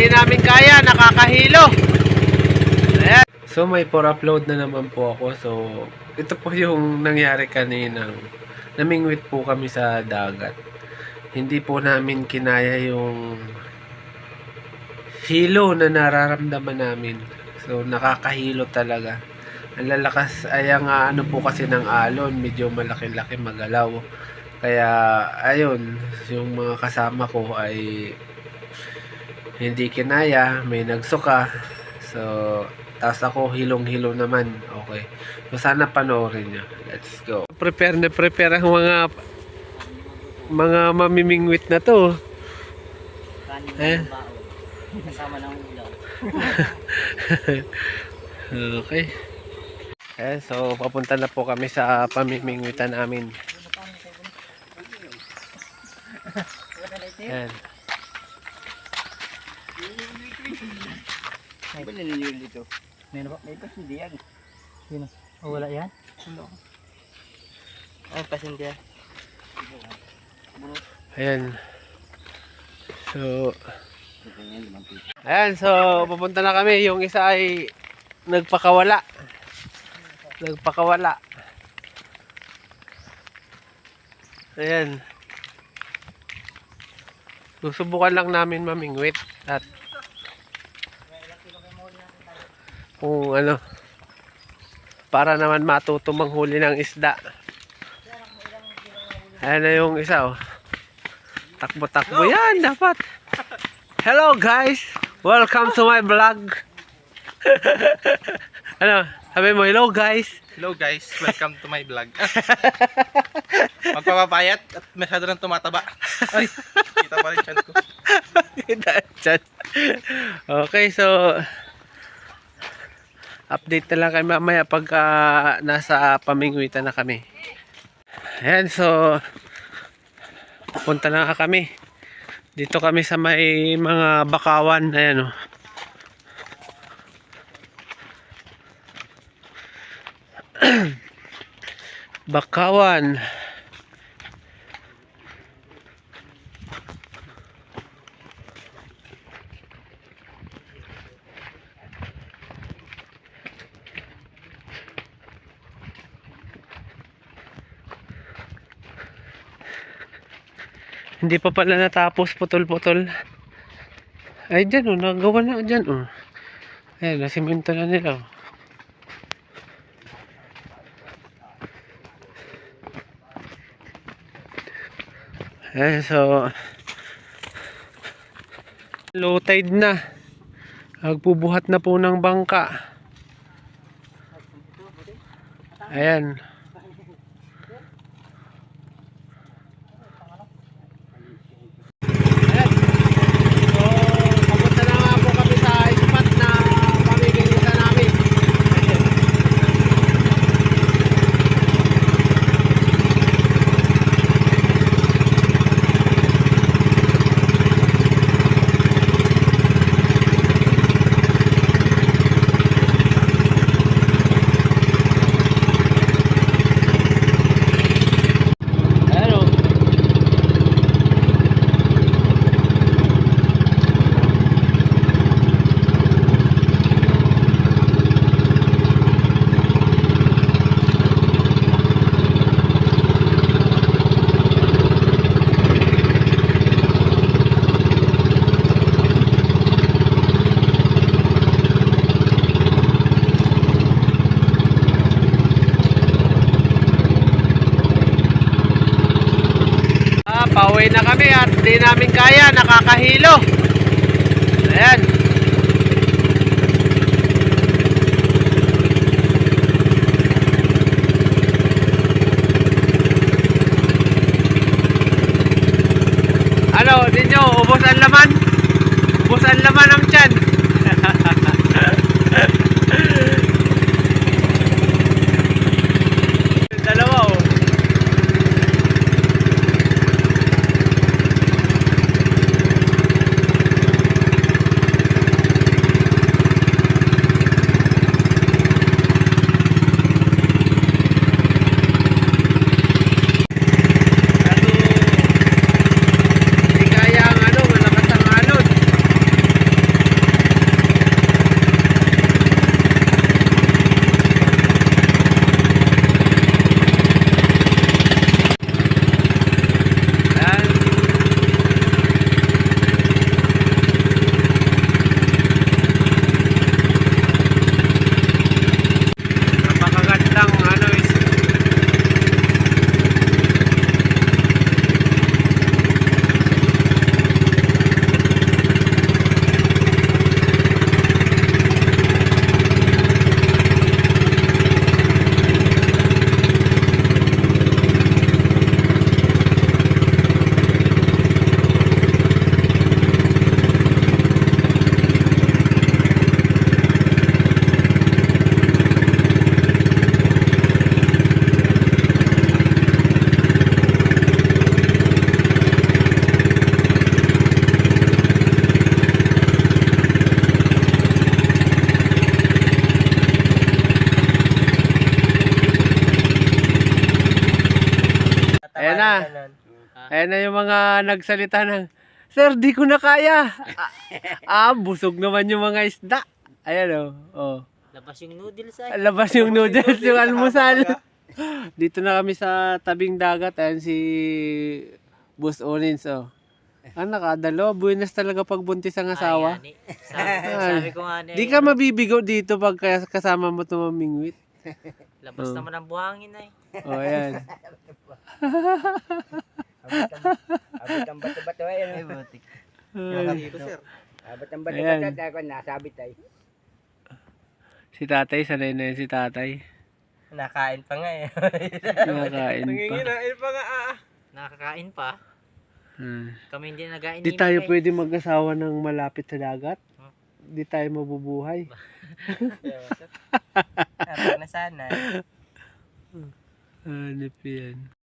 di namin kaya, nakakahilo. So may for upload na naman po ako. So ito po yung nangyari kanina. Namingwit po kami sa dagat. Hindi po namin kinaya yung hilo na nararamdaman namin. So nakakahilo talaga. Ang lalakas ay ang ano po kasi ng alon, medyo malaki-laki magalaw. Kaya ayun, yung mga kasama ko ay hindi kinaya, may nagsuka. So, tapos ako hilong-hilo naman. Okay. So, sana panoorin nyo. Let's go. Prepare na prepare ang mga mga mamimingwit na to. Kanin Eh? Kasama ng ulam. Okay. Eh, so papunta na po kami sa pamimingwitan namin. Yan. May ba nililiw dito? Meron ba? May pas hindi yan. Yun oh. wala yan? Ano? Ay, pas hindi yan. Ayan. So, ayan, so pupunta na kami. Yung isa ay nagpakawala. Nagpakawala. Ayan. Susubukan lang namin mamingwit at kung ano para naman matuto manghuli ng isda. Ayan na yung isa oh. Takbo-takbo yan dapat. Hello guys! Welcome to my vlog. ano? Sabi mo, hello guys. Hello guys, welcome to my vlog. Magpapapayat at masyado nang tumataba. Ay, kita pa rin chan ko. Chat. okay, so update na lang kayo mamaya pag ah, nasa pamingwitan na kami. Ayan, so punta na kami. Dito kami sa may mga bakawan. Ayan oh. o. bakawan. Hindi pa pala natapos putol-putol. Ay, dyan o. Nagawa na dyan o. Ayan, nasiminto na nila oh. o. Ayan, so... Low tide na. Nagpubuhat na po ng bangka. Ayan. So, papunta na nga po kami sa spot na pamimilitan namin. Ayan o. Ah, pauwi na kami at di namin kaya, nakakahilo. Ayan. Ano, ninyo, ubos ang laman? Ubos ang laman ng tiyan. Dalawa oh. na. Ganon. Ayan na yung mga nagsalita ng, Sir, di ko na kaya. ah, busog naman yung mga isda. Ayan o. Oh. Labas yung noodles ay. Labas yung noodles, yung almusal. Dito na kami sa tabing dagat. Ayan si Boss Onins. Oh. Ah, nakadalo. Buenas talaga pagbuntis ang asawa. Ay, ani. sabi, sabi ko nga ni, Di ka mabibigo dito pag kas- kasama mo tumamingwit. labas Oh. naman ang buhangin ay. O, oh, ayan. Abot ang bato-bato ay Ay, ano. butik. Dito, sir. Abot ang bato-bato at ako nasabit ay. Si tatay, sanay na yun si tatay. Nakain pa nga eh. Nakakain pa. Nanginginain pa nga ah. Nakakain pa. Hmm. Kami hindi nagain Di tayo pwede mag-asawa ng malapit sa dagat. Di tayo mabubuhay. Pag nasanay. Hanip yan.